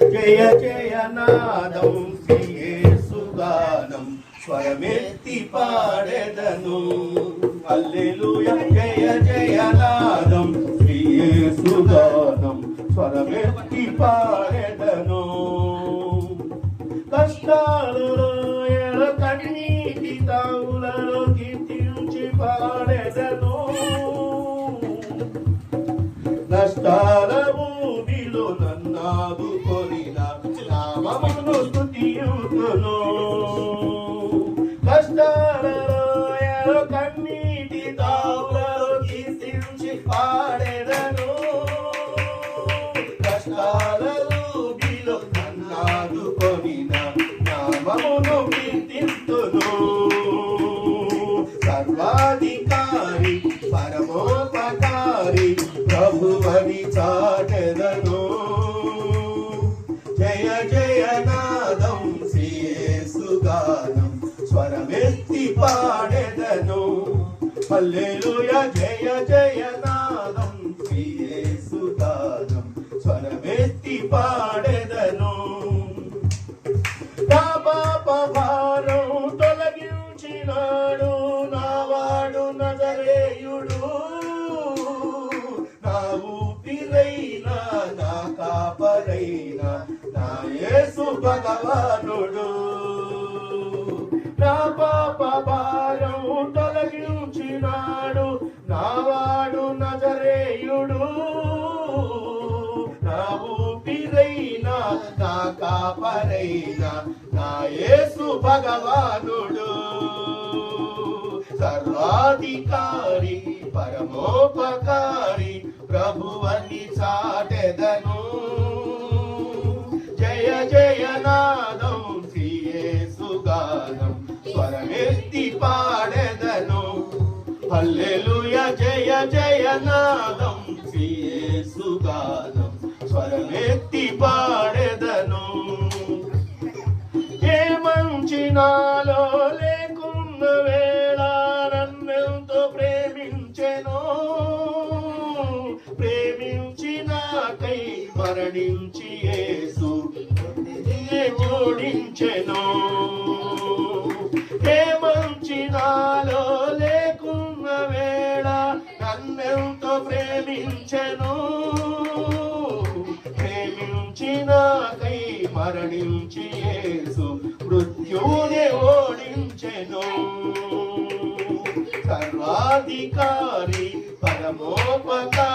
జయ జయ నాదం శ్రీయే సుగానం స్వరమెత్తి పాడెదను. అల్లెలుయ జయ జయ నాదం శ్రీయే సుగానం స్వరమెత్తి పాడెదను. కష్టాలలో ఎడ కన్నీటి తావులలో కీర్తించి పాడెదను. నష్టాలు నామమును స్తుతియుతును కష్టాలలో కన్నీటి తావులలో కీర్తించి పాడెదను. కష్టాల భూమిలో నన్నాదు నామమును కీర్తిస్తును. సర్వాధికారి పరమోపకారి ప్రభువని చాటెదను. హల్లెలూయ జయ జయ నాదం శ్రీయేసుగానం స్వరమెత్తి పాడెదను నా పాప భారం తొలగించినాడు నావాడు నజరేయుడు నా ఊపిరైనా నా కాపరైనా నా యేసు భగవానుడు నా నజరేయుడు నా ఊపిరైనా నా కాపరైనా నా యేసు భగవానుడు. సర్వాధికారి పరమోపకారి ప్రభువని చాటెదను. జయ జయ నాదం శ్రీయేసుగానం స్వరమెత్తి పాడెదను. హల్లే నాలో లేకున్న వేళ నన్నెంతో ప్రేమించెను. ప్రేమించి నాకై మరణించి యేసు జోడించెను ఏ మంచి నాలో లేకున్న వేళ నన్నెంతో ప్రేమించెను. ప్రేమించి మరణించి యేసు మృత్యునే ఓడించెను. సర్వాధికారి పరమోపకారి